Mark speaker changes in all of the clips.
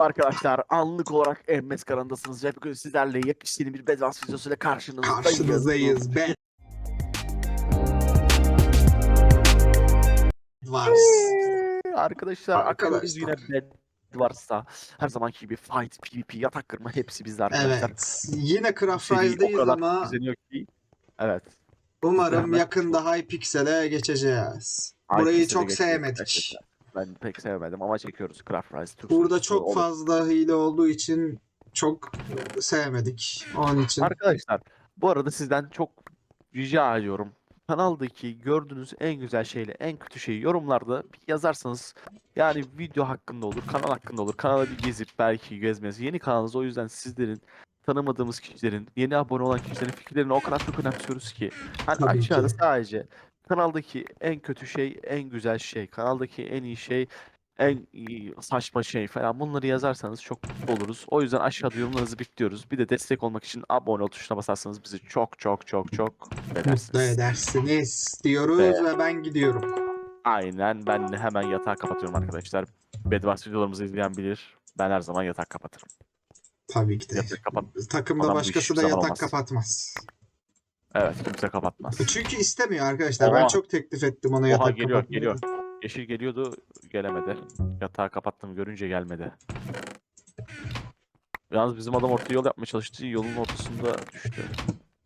Speaker 1: Arkadaşlar anlık olarak MS kanalındasınız ve bugün sizlerle yakışıklı bir Bedwars videosuyla karşınızdayız.
Speaker 2: Karşınızdayız be. Var.
Speaker 1: Arkadaşlar akabimiz yine. Bedwars'ta her zamanki gibi fight, PvP, yatak kırma hepsi bizde arkadaşlar.
Speaker 2: Evet. Yine Craft Rise'deyiz ama
Speaker 1: ki. Evet.
Speaker 2: umarım yakında Hypixel'e geçeceğiz.
Speaker 1: Ay,
Speaker 2: Burayı çok sevmedik.
Speaker 1: arkadaşlar. Ben pek sevmedim ama çekiyoruz Craft Rise. Türk
Speaker 2: Burada çok
Speaker 1: olur.
Speaker 2: fazla hile olduğu için çok sevmedik. Onun için.
Speaker 1: Arkadaşlar bu arada sizden çok rica ediyorum. Kanaldaki gördüğünüz en güzel şeyle en kötü şeyi yorumlarda yazarsanız yani video hakkında olur, kanal hakkında olur. Kanala bir gezip belki gezmez. Yeni kanalınız o yüzden sizlerin tanımadığımız kişilerin, yeni abone olan kişilerin fikirlerini o kadar çok önemsiyoruz ki. Hani
Speaker 2: Tabii
Speaker 1: aşağıda
Speaker 2: ki.
Speaker 1: sadece kanaldaki en kötü şey, en güzel şey, kanaldaki en iyi şey, en iyi saçma şey falan bunları yazarsanız çok mutlu oluruz. O yüzden aşağıda yorumlarınızı bekliyoruz. Bir de destek olmak için abone ol tuşuna basarsanız bizi çok çok çok çok mutlu
Speaker 2: Mutlu
Speaker 1: edersiniz.
Speaker 2: edersiniz diyoruz
Speaker 1: Ve-
Speaker 2: ve ben gidiyorum.
Speaker 1: Aynen ben de hemen yatağı kapatıyorum arkadaşlar. Bedwars videolarımızı izleyen bilir. Ben her zaman yatak kapatırım.
Speaker 2: Tabii ki de.
Speaker 1: Yatak kapat.
Speaker 2: Takımda
Speaker 1: Adam
Speaker 2: başkası da
Speaker 1: zaman
Speaker 2: yatak
Speaker 1: olmaz.
Speaker 2: kapatmaz.
Speaker 1: Evet kimse kapatmaz.
Speaker 2: Çünkü istemiyor arkadaşlar. Ben
Speaker 1: Oha.
Speaker 2: çok teklif ettim ona
Speaker 1: Oha
Speaker 2: yatak
Speaker 1: geliyor
Speaker 2: kapatmayı.
Speaker 1: geliyor. Yeşil geliyordu gelemedi. Yatağı kapattım görünce gelmedi. Yalnız bizim adam orta yol yapmaya çalıştı. Yolun ortasında düştü.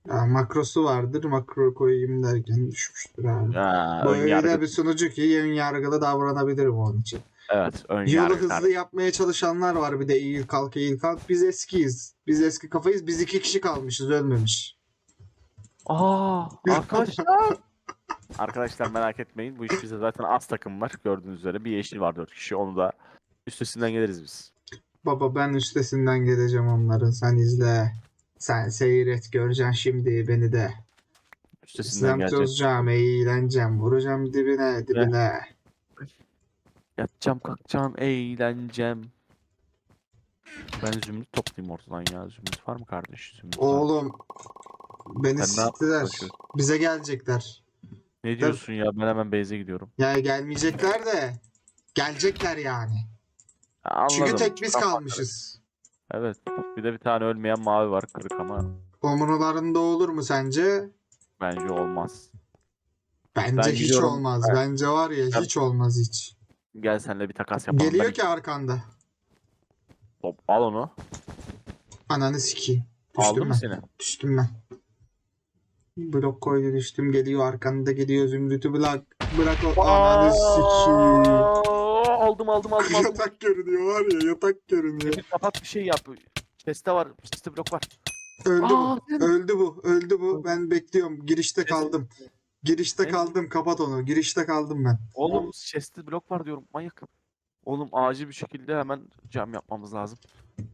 Speaker 2: Ya, makrosu vardır. Makro koyayım derken düşmüştür abi.
Speaker 1: Ha,
Speaker 2: Bu öyle
Speaker 1: yargı.
Speaker 2: bir sunucu ki ön yargılı davranabilirim onun için.
Speaker 1: Evet ön
Speaker 2: Yolu
Speaker 1: yargı.
Speaker 2: hızlı yapmaya çalışanlar var bir de iyi kalk iyi kalk. Biz eskiyiz. Biz eski kafayız. Biz iki kişi kalmışız ölmemiş.
Speaker 1: Aa arkadaşlar. arkadaşlar merak etmeyin. Bu iş bizde zaten az takım var. Gördüğünüz üzere bir yeşil var dört kişi. Onu da üstesinden geliriz biz.
Speaker 2: Baba ben üstesinden geleceğim onların. Sen izle. Sen seyret göreceksin şimdi beni de.
Speaker 1: Üstesinden
Speaker 2: İslam
Speaker 1: geleceğiz.
Speaker 2: tozacağım, eğleneceğim, vuracağım dibine dibine.
Speaker 1: Yatacağım kalkacağım eğleneceğim. Ben zümrüt toplayayım ortadan ya. Zümrüt var mı kardeş? Zümrüt var.
Speaker 2: Oğlum beni
Speaker 1: Sen ne
Speaker 2: siktiler.
Speaker 1: yapıyorsun?
Speaker 2: Bize gelecekler.
Speaker 1: Ne diyorsun ya? Ben hemen base'e gidiyorum.
Speaker 2: Yani gelmeyecekler de gelecekler yani.
Speaker 1: Ha,
Speaker 2: Çünkü
Speaker 1: anladım.
Speaker 2: tek biz
Speaker 1: Tamam.
Speaker 2: kalmışız.
Speaker 1: Evet. Bir de bir tane ölmeyen mavi var kırık ama
Speaker 2: Omurlarında olur mu sence?
Speaker 1: bence olmaz.
Speaker 2: Bence
Speaker 1: Ben
Speaker 2: hiç
Speaker 1: gidiyorum.
Speaker 2: olmaz.
Speaker 1: Evet.
Speaker 2: Bence var ya hiç olmaz hiç.
Speaker 1: Gel seninle bir takas yapalım.
Speaker 2: Geliyor
Speaker 1: Ben-
Speaker 2: ki arkanda.
Speaker 1: Hop, al onu.
Speaker 2: Ananı sikeyim.
Speaker 1: Aldı
Speaker 2: Düştüm
Speaker 1: mı
Speaker 2: ben.
Speaker 1: seni?
Speaker 2: Düştüm ben. Blok koydu düştüm geliyor arkanda geliyor zümrütü bırak. Bırak o ananı sikeyim.
Speaker 1: Aa, Aldım aldım aldım aldım.
Speaker 2: yatak görünüyor var ya yatak görünüyor.
Speaker 1: Bir kapat bir şey yap. Chest'te var. Chest'te blok var.
Speaker 2: Öldü
Speaker 1: Aa,
Speaker 2: bu. Öldü bu. Öldü bu. Ben bekliyorum. Girişte kaldım. Girişte kaldım. Kapat onu. Girişte kaldım ben.
Speaker 1: Oğlum chest'te blok var diyorum. Manyak. Oğlum acil bir şekilde hemen cam yapmamız lazım.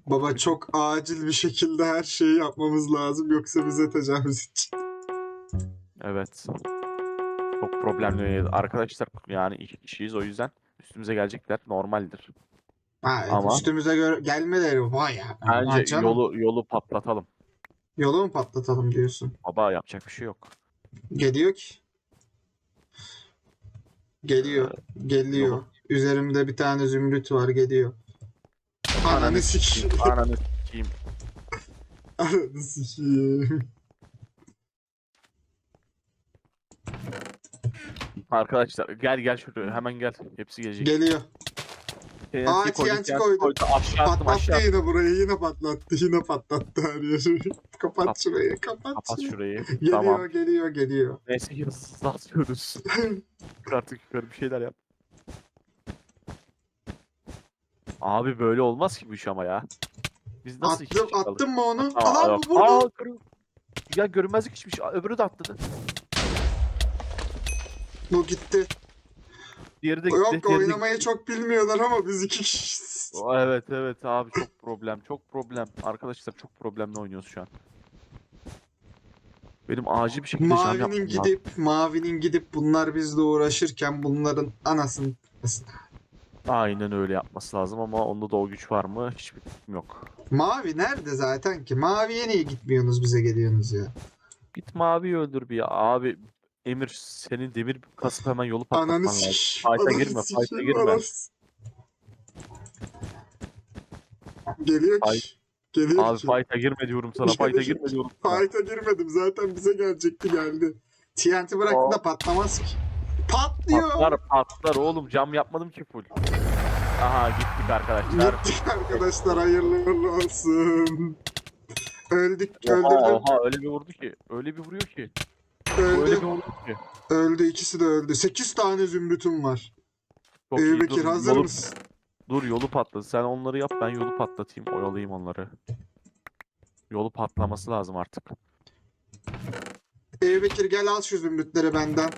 Speaker 2: Baba çok acil bir şekilde her şeyi yapmamız lazım. Yoksa bize tecavüz edecek.
Speaker 1: Evet. Çok problemli. Arkadaşlar yani iki kişiyiz o yüzden üstümüze gelecekler normaldir.
Speaker 2: Ha,
Speaker 1: Ama-
Speaker 2: üstümüze göre gelmeleri vay ya.
Speaker 1: Bence
Speaker 2: canım.
Speaker 1: yolu yolu patlatalım.
Speaker 2: Yolu mu patlatalım diyorsun?
Speaker 1: Baba yapacak bir şey yok.
Speaker 2: Geliyor ki. Geliyor. Geliyor.
Speaker 1: yolu-
Speaker 2: Üzerimde bir tane zümrüt var geliyor. Ananı sikeyim.
Speaker 1: Ananı sikeyim.
Speaker 2: Ananı sikeyim.
Speaker 1: Arkadaşlar gel gel şuraya hemen gel. Hepsi gelecek.
Speaker 2: Geliyor.
Speaker 1: TNT
Speaker 2: Aa,
Speaker 1: koydum,
Speaker 2: TNT koydum.
Speaker 1: Aşağı attım
Speaker 2: Patlattı
Speaker 1: aşağı.
Speaker 2: yine burayı yine patlattı yine patlattı her yeri. kapat
Speaker 1: Kap-
Speaker 2: şurayı kapat.
Speaker 1: Kapat şurayı.
Speaker 2: Geliyor
Speaker 1: Tamam.
Speaker 2: geliyor geliyor.
Speaker 1: Neyse atıyoruz. Artık yukarı bir şeyler yap. Abi böyle olmaz ki bu iş ama ya. Biz nasıl iki
Speaker 2: attım
Speaker 1: kişi kaldık?
Speaker 2: attım mı onu?
Speaker 1: Aa, yok.
Speaker 2: bu burada.
Speaker 1: Aa, Ya görünmezlik içmiş. Aa, Öbürü de atladı.
Speaker 2: Bu gitti.
Speaker 1: Diğeri de gitti.
Speaker 2: Yok
Speaker 1: diğeri
Speaker 2: oynamayı
Speaker 1: gitti.
Speaker 2: çok bilmiyorlar ama biz iki kişiyiz.
Speaker 1: Evet evet abi çok problem. Çok problem. Arkadaşlar çok problemli oynuyoruz şu an. Benim acil bir şekilde
Speaker 2: Mavinin
Speaker 1: lazım.
Speaker 2: gidip Mavinin gidip bunlar bizle uğraşırken bunların anasını
Speaker 1: Aynen öyle yapması lazım ama onda da o güç var mı? Hiçbir fikrim yok.
Speaker 2: Mavi nerede zaten ki? Maviye niye gitmiyorsunuz bize geliyorsunuz ya?
Speaker 1: Git mavi öldür bir ya. Abi Emir senin demir kasıp hemen yolu patlatman
Speaker 2: Ananı
Speaker 1: lazım.
Speaker 2: sik.
Speaker 1: Fight'a
Speaker 2: ananı
Speaker 1: girme, fight'a
Speaker 2: sikeyim,
Speaker 1: girme.
Speaker 2: ananı Geliyor
Speaker 1: Ay.
Speaker 2: ki. Geliyor
Speaker 1: Abi
Speaker 2: ki.
Speaker 1: fight'a girme diyorum sana. Fight'a girme diyorum sana.
Speaker 2: Fight'a girmedim zaten bize gelecekti geldi. TNT bıraktı da patlamaz ki. Patlıyor.
Speaker 1: Patlar patlar oğlum cam yapmadım ki full. Aha gittik arkadaşlar.
Speaker 2: Gittik arkadaşlar hayırlı uğurlu olsun. Öldük,
Speaker 1: Oha
Speaker 2: öldürdüm.
Speaker 1: oha öyle bir vurdu ki. Öyle bir vuruyor ki. Öyle
Speaker 2: Öldü,
Speaker 1: bir ki.
Speaker 2: öldü. ikisi de öldü. 8 tane zümrütüm var.
Speaker 1: Çok iyi.
Speaker 2: Ebu Bekir
Speaker 1: Dur,
Speaker 2: hazır
Speaker 1: yolu,
Speaker 2: mısın?
Speaker 1: dur yolu patladı. Sen onları yap ben yolu patlatayım. Oyalayayım onları. Yolu patlaması lazım artık.
Speaker 2: Ebu Bekir gel al şu zümrütleri benden.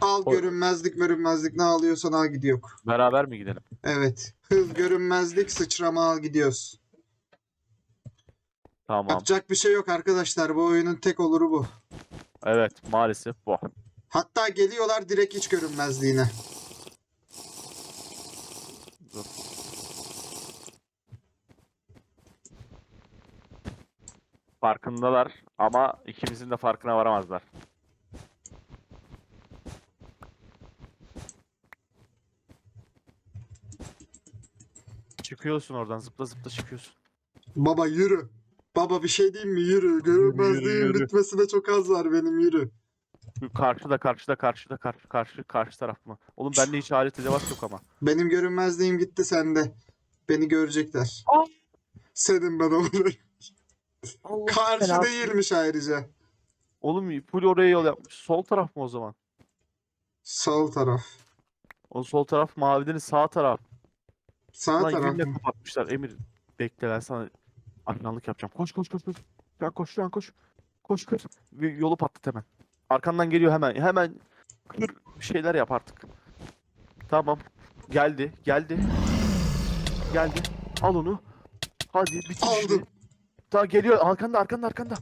Speaker 2: Al
Speaker 1: Oy.
Speaker 2: görünmezlik görünmezlik ne alıyorsan al gidiyor.
Speaker 1: Beraber mi gidelim?
Speaker 2: Evet. Hız görünmezlik sıçrama al gidiyoruz.
Speaker 1: Tamam.
Speaker 2: Yapacak bir şey yok arkadaşlar. Bu oyunun tek oluru bu.
Speaker 1: Evet maalesef bu.
Speaker 2: Hatta geliyorlar direkt hiç görünmezliğine.
Speaker 1: Dur. Farkındalar ama ikimizin de farkına varamazlar. Çıkıyorsun oradan zıpla zıpla çıkıyorsun.
Speaker 2: Baba yürü. Baba bir şey diyeyim mi? Yürü. Görünmezliğin
Speaker 1: yürü.
Speaker 2: bitmesine çok az var benim yürü.
Speaker 1: Karşıda karşıda karşıda karşı karşı karşı taraf mı? Oğlum bende hiç alet edevat yok ama.
Speaker 2: Benim görünmezliğim gitti sende. Beni görecekler.
Speaker 1: Aa!
Speaker 2: Senin ben.
Speaker 1: Allah
Speaker 2: Karşı
Speaker 1: belanı-
Speaker 2: değilmiş ayrıca.
Speaker 1: Oğlum full oraya yol yapmış. Sol taraf mı o zaman?
Speaker 2: Sol taraf.
Speaker 1: O sol taraf mavinin sağ taraf.
Speaker 2: Sağ
Speaker 1: Lan
Speaker 2: taraf
Speaker 1: yünle
Speaker 2: mı?
Speaker 1: kapatmışlar. Emir bekle ben sana ajanlık yapacağım. Koş koş koş koş. Şu an koş şu an koş. Koş koş. Bir yolu patlat hemen. Arkandan geliyor hemen. Hemen kır bir şeyler yap artık. Tamam. Geldi. Geldi. Geldi. Al onu. Hadi bitir.
Speaker 2: Aldım.
Speaker 1: Daha geliyor. Arkanda arkanda arkanda.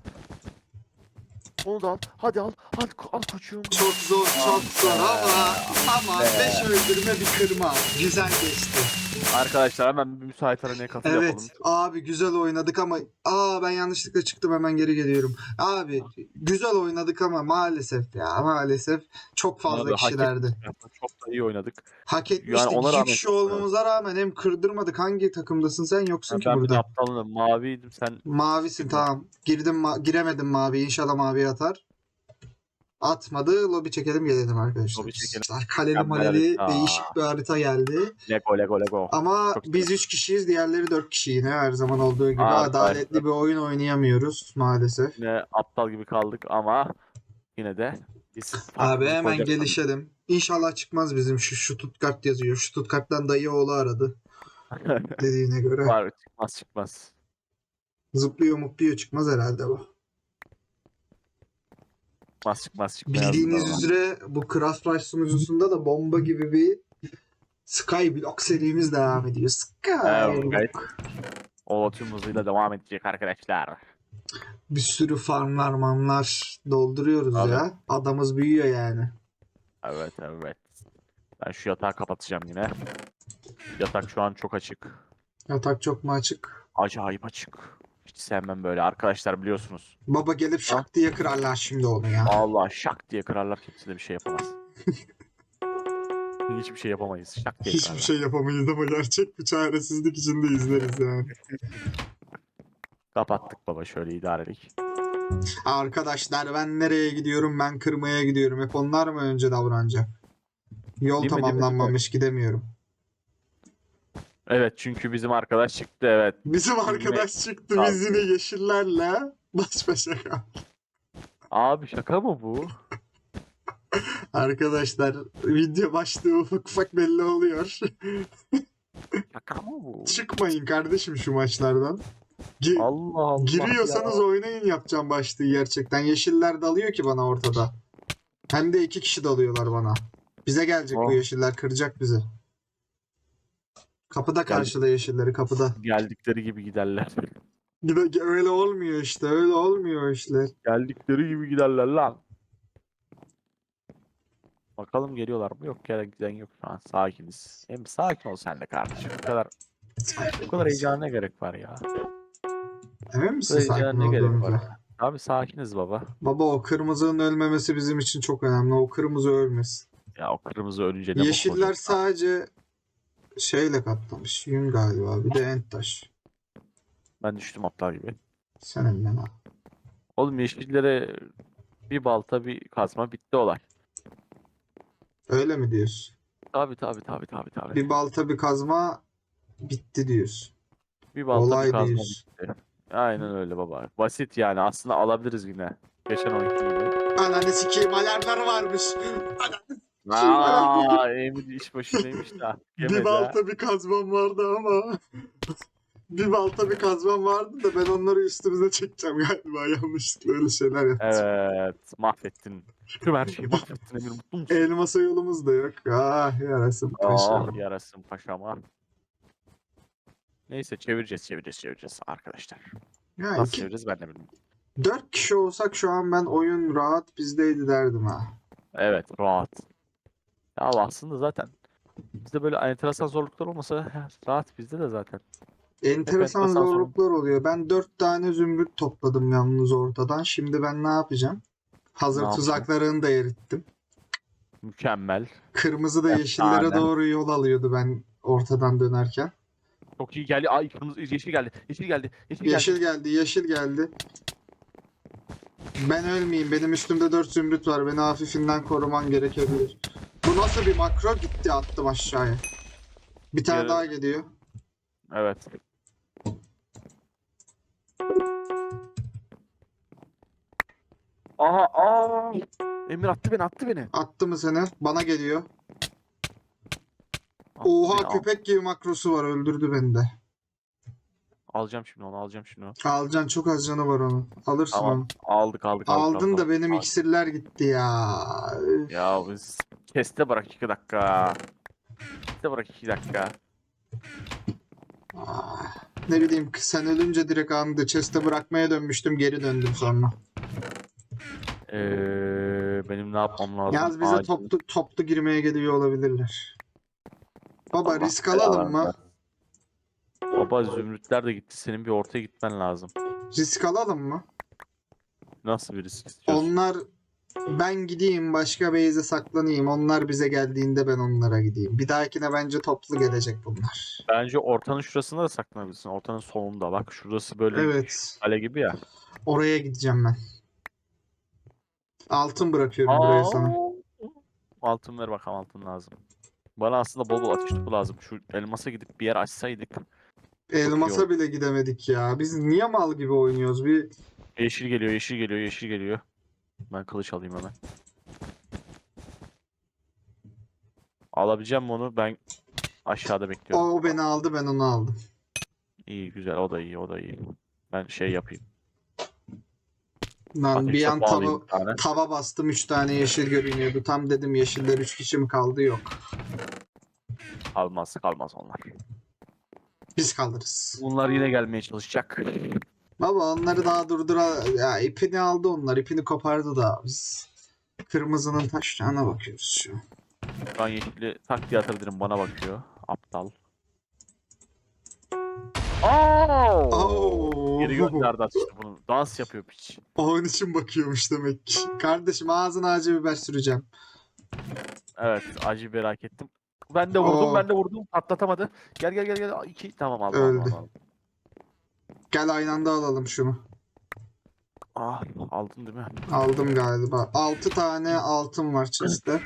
Speaker 1: Onu da al. Hadi al. Al, al koçum.
Speaker 2: Çok zor, çok zor ama ama
Speaker 1: Be.
Speaker 2: 5 öldürme bir kırma. Güzel geçti.
Speaker 1: Arkadaşlar hemen bir müsait aranaya katıl yapalım.
Speaker 2: Evet abi güzel oynadık ama aa ben yanlışlıkla çıktım hemen geri geliyorum. Abi güzel oynadık ama maalesef ya maalesef çok fazla
Speaker 1: Abi,
Speaker 2: kişilerdi.
Speaker 1: Çok da iyi oynadık.
Speaker 2: Hak etmiştik.
Speaker 1: ona
Speaker 2: İki
Speaker 1: rağmen
Speaker 2: kişi
Speaker 1: çok-
Speaker 2: olmamıza rağmen hem kırdırmadık. Hangi takımdasın sen yoksun ki
Speaker 1: ben
Speaker 2: burada.
Speaker 1: aptalım. Maviydim sen.
Speaker 2: Mavisin tamam. Girdim ma- giremedim mavi. İnşallah mavi atar. Atmadı. Lobi çekelim gelelim arkadaşlar.
Speaker 1: Lobi çekelim.
Speaker 2: Kaleli maleli değişik bir harita geldi.
Speaker 1: Lego Lego Lego.
Speaker 2: Ama
Speaker 1: Çok
Speaker 2: biz 3 kişiyiz. Diğerleri 4 kişi yine her zaman olduğu gibi.
Speaker 1: Aa,
Speaker 2: Adaletli
Speaker 1: evet.
Speaker 2: bir oyun oynayamıyoruz maalesef.
Speaker 1: Yine aptal gibi kaldık ama yine de biz
Speaker 2: Abi hemen gelişelim. İnşallah çıkmaz bizim şu Stuttgart yazıyor. Stuttgart'tan dayı oğlu aradı dediğine göre.
Speaker 1: Var çıkmaz çıkmaz.
Speaker 2: Zıplıyor mutluyor çıkmaz herhalde bu.
Speaker 1: Çıkmaz çıkmaz çıkmaz.
Speaker 2: Bildiğiniz üzere bu Rush sunucusunda da bomba gibi bir Skyblock serimiz devam ediyor. Skyblock.
Speaker 1: Evet. O tüm hızıyla devam edecek arkadaşlar.
Speaker 2: Bir sürü farmlar mamlar dolduruyoruz
Speaker 1: Abi.
Speaker 2: ya. Adamız büyüyor yani.
Speaker 1: Evet evet. Ben şu yatağı kapatacağım yine. Yatak şu an çok açık.
Speaker 2: Yatak çok mu açık?
Speaker 1: Acayip açık. Hiç sevmem böyle. Arkadaşlar biliyorsunuz.
Speaker 2: Baba gelip şak diye kırarlar şimdi onu ya.
Speaker 1: Allah şak diye kırarlar kimse de bir şey yapamaz. Hiçbir şey yapamayız. Şak diye
Speaker 2: Hiçbir
Speaker 1: kırarlar.
Speaker 2: şey yapamayız ama gerçek bir çaresizlik içinde izleriz yani.
Speaker 1: Kapattık baba şöyle idarelik.
Speaker 2: Arkadaşlar ben nereye gidiyorum? Ben kırmaya gidiyorum. Hep onlar mı önce davranacak? Yol
Speaker 1: Değil mi, değil mi,
Speaker 2: tamamlanmamış gidemiyorum.
Speaker 1: Evet çünkü bizim arkadaş çıktı evet.
Speaker 2: Bizim arkadaş çıktı
Speaker 1: Abi.
Speaker 2: biz yine yeşillerle baş başa kaldık.
Speaker 1: Abi şaka mı bu?
Speaker 2: Arkadaşlar video başlığı ufak ufak belli oluyor.
Speaker 1: Şaka mı bu?
Speaker 2: Çıkmayın kardeşim şu maçlardan. Gi-
Speaker 1: Allah Allah
Speaker 2: Giriyorsanız
Speaker 1: ya.
Speaker 2: oynayın yapacağım başlığı gerçekten. Yeşiller dalıyor ki bana ortada. Hem de iki kişi dalıyorlar bana. Bize gelecek bu
Speaker 1: Oh.
Speaker 2: yeşiller kıracak bizi. Kapıda karşıla yeşilleri kapıda.
Speaker 1: Geldikleri gibi giderler.
Speaker 2: Gide- Öyle olmuyor işte öyle olmuyor işler.
Speaker 1: Geldikleri gibi giderler lan. Bakalım geliyorlar mı? Yok gelen giden yok şu an. Sakiniz. Hem sakin ol sen de kardeşim. Bu kadar bu kadar heyecana ne gerek var ya?
Speaker 2: Emin misin
Speaker 1: Böyle
Speaker 2: sakin
Speaker 1: ne gerek var? Abi sakiniz baba.
Speaker 2: Baba o kırmızının ölmemesi bizim için çok önemli. O kırmızı ölmesin.
Speaker 1: Ya o kırmızı ölünce ne
Speaker 2: Yeşiller sadece şeyle kaplamış. Yün galiba. Bir de ent taş.
Speaker 1: Ben düştüm aptal gibi.
Speaker 2: Sen elinden al.
Speaker 1: Oğlum yeşillere bir balta bir kazma bitti olay.
Speaker 2: Öyle mi diyorsun?
Speaker 1: Tabi tabi tabi tabi tabi.
Speaker 2: Bir balta bir kazma bitti diyorsun.
Speaker 1: Bir balta
Speaker 2: Olay
Speaker 1: bir kazma
Speaker 2: diyorsun.
Speaker 1: bitti. Aynen öyle baba. Basit yani aslında alabiliriz yine. Geçen oyunki gibi.
Speaker 2: Ananı sikeyim alarmları varmış.
Speaker 1: Aaa Emir iş başındaymış da. Yemedi
Speaker 2: bir
Speaker 1: ha.
Speaker 2: balta bir kazmam vardı ama. bir balta bir kazmam vardı da ben onları üstümüze çekeceğim galiba. Yanlışlıkla öyle şeyler yaptım.
Speaker 1: Evet mahvettin. Tüm her şeyi mahvettin Emir mutlu musun?
Speaker 2: Elmasa yolumuz da yok. Ah yarasın paşa.
Speaker 1: Ah yarasın paşama. Neyse çevireceğiz çevireceğiz çevireceğiz arkadaşlar.
Speaker 2: Ya
Speaker 1: Nasıl
Speaker 2: iki,
Speaker 1: çevireceğiz ben de bilmiyorum.
Speaker 2: dört kişi olsak şu an ben oyun rahat bizdeydi derdim ha.
Speaker 1: Evet rahat. Ya aslında zaten bizde böyle enteresan zorluklar olmasa rahat bizde de zaten.
Speaker 2: Enteresan
Speaker 1: sorun.
Speaker 2: zorluklar oluyor. Ben dört tane zümrüt topladım yalnız ortadan. Şimdi ben ne yapacağım? Hazır
Speaker 1: Ne
Speaker 2: tuzaklarını da erittim.
Speaker 1: Mükemmel.
Speaker 2: Kırmızı da yeşillere
Speaker 1: tane.
Speaker 2: doğru yol alıyordu ben ortadan dönerken.
Speaker 1: Çok iyi geldi. Ay kırmızı yeşil geldi. Yeşil geldi. Yeşil,
Speaker 2: Yeşil
Speaker 1: geldi.
Speaker 2: geldi, yeşil geldi. Ben ölmeyeyim. Benim üstümde dört zümrüt var. Beni hafifinden koruman gerekebilir. Bu nasıl bir makro? Gitti attım aşağıya. Bir tane
Speaker 1: Yarı-
Speaker 2: daha geliyor.
Speaker 1: Evet. Aha aa. Emir attı beni attı beni.
Speaker 2: Attı mı seni? Bana geliyor.
Speaker 1: Attı
Speaker 2: Oha
Speaker 1: al-
Speaker 2: köpek gibi makrosu var. Öldürdü beni de.
Speaker 1: Alacağım şimdi onu alacağım şimdi onu.
Speaker 2: Alacaksın çok az canı var onun. Alırsın
Speaker 1: Tamam.
Speaker 2: onu.
Speaker 1: Aldık aldık aldık.
Speaker 2: Aldın
Speaker 1: aldık,
Speaker 2: da
Speaker 1: aldık.
Speaker 2: benim
Speaker 1: Aldık.
Speaker 2: iksirler gitti ya. Üf.
Speaker 1: Ya biz keste bırak iki dakika. Keste bırak iki dakika.
Speaker 2: Ah, Ne bileyim sen ölünce direkt andı. Chest'e bırakmaya dönmüştüm geri döndüm sonra.
Speaker 1: Ee, benim ne yapmam lazım?
Speaker 2: Yalnız bize
Speaker 1: Acil.
Speaker 2: toplu toplu girmeye geliyor olabilirler. Baba
Speaker 1: Allah
Speaker 2: risk alalım mı?
Speaker 1: Baba zümrütler de gitti. Senin bir ortaya gitmen lazım.
Speaker 2: Risk alalım mı?
Speaker 1: Nasıl bir risk istiyorsun?
Speaker 2: Onlar ben gideyim başka base'e saklanayım. Onlar bize geldiğinde ben onlara gideyim. Bir dahakine bence toplu gelecek bunlar.
Speaker 1: Bence ortanın şurasında da saklanabilirsin. Ortanın sonunda. Bak şurası böyle
Speaker 2: Evet.
Speaker 1: kale gibi ya.
Speaker 2: Oraya gideceğim ben. Altın bırakıyorum buraya sana.
Speaker 1: Altın ver bakalım altın lazım. Bana aslında bol bol ateş topu lazım. Şu elmasa gidip bir yer açsaydık.
Speaker 2: Elmasa bile gidemedik ya. Biz niye mal gibi oynuyoruz? Bir
Speaker 1: Yeşil geliyor, yeşil geliyor, yeşil geliyor. Ben kılıç alayım hemen. Alabileceğim mi onu? Ben aşağıda bekliyorum.
Speaker 2: o beni aldı ben onu aldım.
Speaker 1: İyi güzel o da iyi o da iyi. Ben şey yapayım.
Speaker 2: Lan bir an tava,
Speaker 1: bir tane.
Speaker 2: tava bastım 3 tane yeşil görünüyordu. Tam dedim yeşiller 3 kişi mi kaldı? Yok.
Speaker 1: Kalmaz kalmaz onlar.
Speaker 2: Biz kalırız.
Speaker 1: Bunlar yine gelmeye çalışacak.
Speaker 2: Baba onları daha durdura... Ya ipini aldı onlar. ipini kopardı da biz kırmızının taşlarına bakıyoruz şu an.
Speaker 1: Şu an yeşili tak diye atabilirim bana bakıyor. Aptal. Oo!
Speaker 2: Oo.
Speaker 1: Geri gönderdi atıştı bunu. Dans yapıyor piç.
Speaker 2: Onun için bakıyormuş demek ki. Kardeşim ağzına acı biber süreceğim.
Speaker 1: Evet acı merak ettim. Ben de vurdum
Speaker 2: Oo.
Speaker 1: ben de vurdum patlatamadı. Gel gel gel gel. İki tamam aldım.
Speaker 2: Öldü.
Speaker 1: aldım, aldım.
Speaker 2: Gel aynı anda alalım şunu.
Speaker 1: Ah aldın değil mi?
Speaker 2: Aldım galiba. 6 tane altın var chest'te.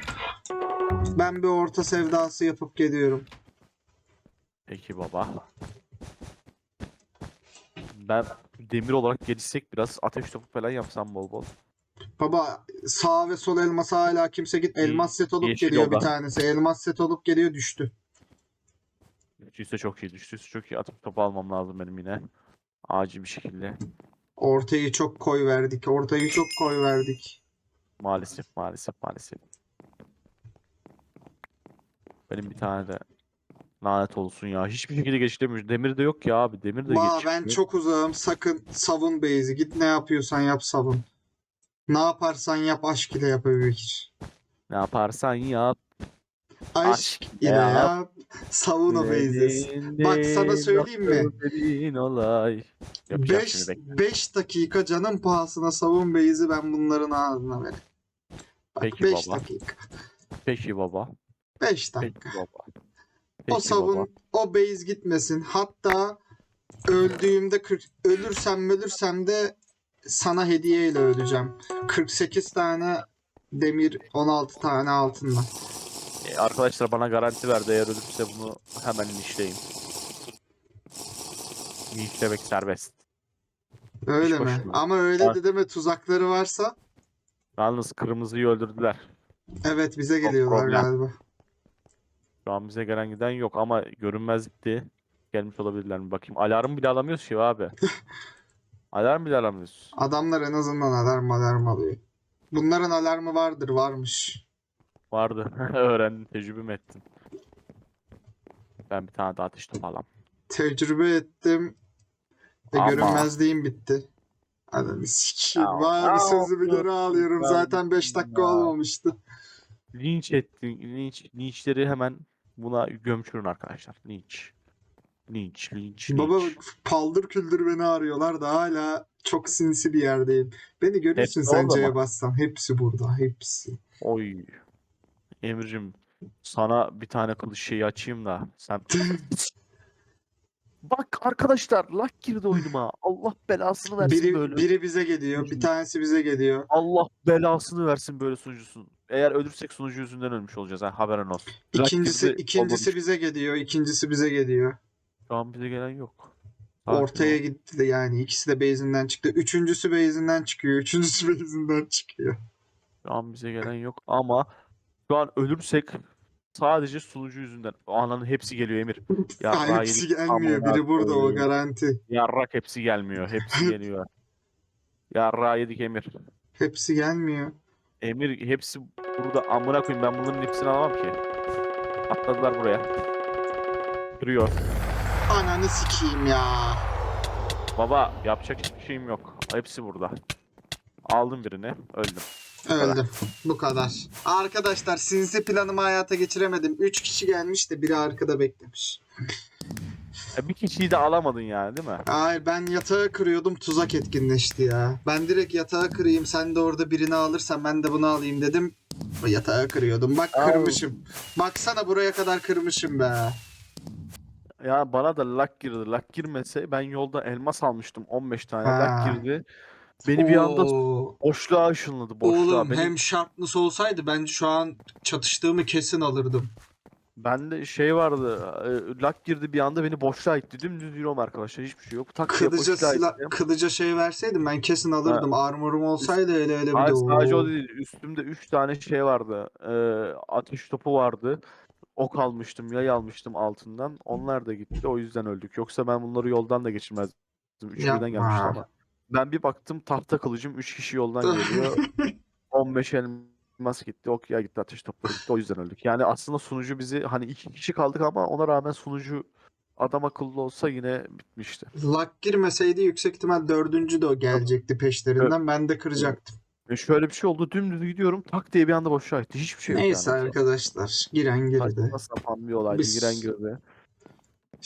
Speaker 2: Ben bir orta sevdası yapıp geliyorum.
Speaker 1: Peki baba. Ben demir olarak gelişsek biraz ateş topu falan yapsam bol bol.
Speaker 2: Baba sağ ve sol elmasa hala kimse git. Elmas set olup
Speaker 1: Yeşil
Speaker 2: geliyor bir
Speaker 1: yolda.
Speaker 2: tanesi. Elmas set olup geliyor düştü.
Speaker 1: Düştüyse çok iyi düştüyse çok iyi. Atıp topu almam lazım benim yine. Acil bir şekilde.
Speaker 2: Ortayı çok koy verdik. Ortayı çok koy verdik.
Speaker 1: Maalesef maalesef maalesef. Benim bir tane de lanet olsun ya. Hiçbir şekilde geçilemiyor. Demir de yok ya abi. Demir de
Speaker 2: Ma ben çok uzağım. Sakın savun base'i. Git ne yapıyorsan yap savun. Ne yaparsan yap aşk ile yap Ebubekir.
Speaker 1: Ne yaparsan yap.
Speaker 2: Aşk,
Speaker 1: Aşk
Speaker 2: ile
Speaker 1: yap.
Speaker 2: Savun o base'i. Bak sana söyleyeyim mi?
Speaker 1: Dediğin olay. Yapacağım
Speaker 2: 5
Speaker 1: şimdi bekle.
Speaker 2: 5 dakika canın pahasına savun base'i ben bunların ağzına vereyim. Bak
Speaker 1: Peki
Speaker 2: 5
Speaker 1: baba.
Speaker 2: dakika.
Speaker 1: Peki baba.
Speaker 2: 5
Speaker 1: Peki
Speaker 2: dakika.
Speaker 1: baba.
Speaker 2: o
Speaker 1: Peki
Speaker 2: savun
Speaker 1: baba.
Speaker 2: o base gitmesin. Hatta öldüğümde 40 ölürsem ölürsem de sana hediyeyle öleceğim. 48 tane demir 16 tane altından.
Speaker 1: E, arkadaşlar bana garanti verdi eğer ölürse bunu hemen linçleyin. Linçlemek serbest.
Speaker 2: Öyle mi?
Speaker 1: başına.
Speaker 2: Ama öyle de deme tuzakları varsa
Speaker 1: Yalnız kırmızıyı öldürdüler.
Speaker 2: evet bize geliyorlar galiba.
Speaker 1: Şu an bize gelen giden yok ama görünmezlikti. Gelmiş olabilirler mi bakayım. Alarm bile alamıyoruz ki abi. Alarm bile alamıyoruz.
Speaker 2: Adamlar en azından alarm alarm alıyor. Bunların alarmı vardır varmış.
Speaker 1: Vardı. Öğrendim, tecrübem ettim. Ben bir tane daha ateş topu alam.
Speaker 2: Tecrübe ettim. Ve
Speaker 1: Ama-
Speaker 2: görünmezliğim bitti. Ananı sikeyim.
Speaker 1: Ya,
Speaker 2: Var
Speaker 1: ya
Speaker 2: sözümü geri alıyorum.
Speaker 1: ben
Speaker 2: Zaten 5 dakika
Speaker 1: ya.
Speaker 2: olmamıştı.
Speaker 1: Linç ettin. Linç, linçleri hemen buna gömçürün arkadaşlar. Linç. Linç, linç, linç.
Speaker 2: Baba paldır küldür beni arıyorlar da hala çok sinsi bir yerdeyim. Beni görürsün
Speaker 1: Hepsi orada mı?
Speaker 2: bassan. Hepsi burada. Hepsi.
Speaker 1: Oy. Emir'cim sana bir tane kılıç şeyi açayım da sen Bak arkadaşlar lak girdi oyunuma. Allah belasını versin
Speaker 2: Biri,
Speaker 1: böyle.
Speaker 2: biri bize geliyor. Bir tanesi bize geliyor.
Speaker 1: Allah belasını versin böyle sunucusun. Eğer ölürsek sunucu yüzünden ölmüş olacağız ha haberin olsun. Lak
Speaker 2: İkincisi,
Speaker 1: girdi,
Speaker 2: ikincisi
Speaker 1: olmamış.
Speaker 2: bize geliyor. İkincisi bize geliyor.
Speaker 1: Şu an bize gelen yok. Sakin
Speaker 2: Ortaya gitti de yani. ikisi de base'inden çıktı. Üçüncüsü base'inden çıkıyor. Üçüncüsü base'inden çıkıyor.
Speaker 1: Şu an bize gelen yok ama şu an ölürsek sadece sunucu yüzünden. Ananın hepsi geliyor Emir. Ya
Speaker 2: hepsi gelmiyor. Biri burada o garanti.
Speaker 1: Yarrak hepsi gelmiyor. Hepsi geliyor. Yarrağı yedik Emir.
Speaker 2: Hepsi gelmiyor.
Speaker 1: Emir hepsi burada amına koyayım ben bunların hepsini alamam ki. Atladılar buraya. Kırıyor.
Speaker 2: Ananı sikeyim ya.
Speaker 1: Baba yapacak hiçbir şeyim yok. Hepsi burada. Aldım birini. Öldüm.
Speaker 2: Öldüm. Bu kadar. Arkadaşlar sinsi planımı hayata geçiremedim. 3 kişi gelmiş de biri arkada beklemiş.
Speaker 1: Bir kişiyi de alamadın yani değil mi?
Speaker 2: Ay ben yatağı kırıyordum tuzak etkinleşti ya. Ben direkt yatağı kırayım sen de orada birini alırsan ben de bunu alayım dedim. Yatağı kırıyordum. Bak
Speaker 1: Al.
Speaker 2: kırmışım. Baksana buraya kadar kırmışım be.
Speaker 1: Ya bana da lak girdi. Lak girmese ben yolda elmas almıştım 15 tane.
Speaker 2: Ha.
Speaker 1: Lak girdi. Beni bir anda
Speaker 2: Oo.
Speaker 1: boşluğa ışınladı. Boşluğa.
Speaker 2: Oğlum
Speaker 1: Benim-
Speaker 2: hem sharpness olsaydı ben şu an çatıştığımı kesin alırdım.
Speaker 1: Bende şey vardı. E, lak girdi bir anda beni boşluğa itti. Dümdüz yürüyorum arkadaşlar. Hiçbir şey yok. Tak diye
Speaker 2: Kılıca,
Speaker 1: boşluğa
Speaker 2: silah,
Speaker 1: ittim.
Speaker 2: kılıca şey verseydim ben kesin alırdım. Armorum olsaydı öyle öyle bir
Speaker 1: Hayır,
Speaker 2: de.
Speaker 1: sadece
Speaker 2: Oo.
Speaker 1: o değil. Üstümde 3 tane şey vardı. Ee, ateş topu vardı. Ok almıştım, yay almıştım altından. Onlar da gitti. O yüzden öldük. Yoksa ben bunları yoldan da geçirmezdim. Üç birden
Speaker 2: Yapma.
Speaker 1: gelmişti ama. Ben bir baktım tahta kılıcım 3 kişi yoldan geliyor. 15 elmas gitti. Ok ya gitti. Ateş topları gitti. O yüzden öldük. Yani aslında sunucu bizi hani iki kişi kaldık ama ona rağmen sunucu adam akıllı olsa yine bitmişti.
Speaker 2: Luck girmeseydi yüksek ihtimal dördüncü de o gelecekti peşlerinden. Ben de kıracaktım.
Speaker 1: E şöyle bir şey oldu. Dümdüz gidiyorum. Tak diye bir anda boşluğa gitti. Hiçbir şey yok
Speaker 2: Neyse
Speaker 1: yani.
Speaker 2: arkadaşlar. Giren girdi.
Speaker 1: Saçma sapan bir olaydı.
Speaker 2: Biz-
Speaker 1: Giren girdi.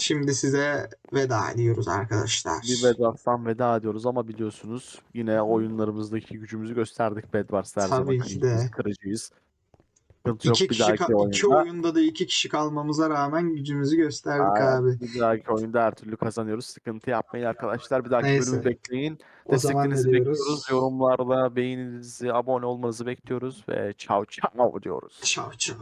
Speaker 2: Şimdi size veda ediyoruz arkadaşlar.
Speaker 1: Bir Bedwars'tan veda ediyoruz ama biliyorsunuz yine oyunlarımızdaki gücümüzü gösterdik Bedwars her
Speaker 2: Tabii
Speaker 1: zaman.
Speaker 2: ki de.
Speaker 1: Kırıcıyız. Sıkıntı yok
Speaker 2: İki
Speaker 1: bir
Speaker 2: kişi
Speaker 1: dahaki
Speaker 2: ka- iki
Speaker 1: oyunda.
Speaker 2: oyunda da iki kişi kalmamıza rağmen gücümüzü gösterdik
Speaker 1: Aynen,
Speaker 2: abi.
Speaker 1: Bir dahaki oyunda her türlü kazanıyoruz. Sıkıntı yapmayın arkadaşlar. Bir dahaki
Speaker 2: Neyse.
Speaker 1: bölümü bekleyin.
Speaker 2: O
Speaker 1: Desteklerinizi bekliyoruz. Yorumlarda beğeninizi, abone olmanızı bekliyoruz ve çao çao diyoruz.
Speaker 2: Çao çao.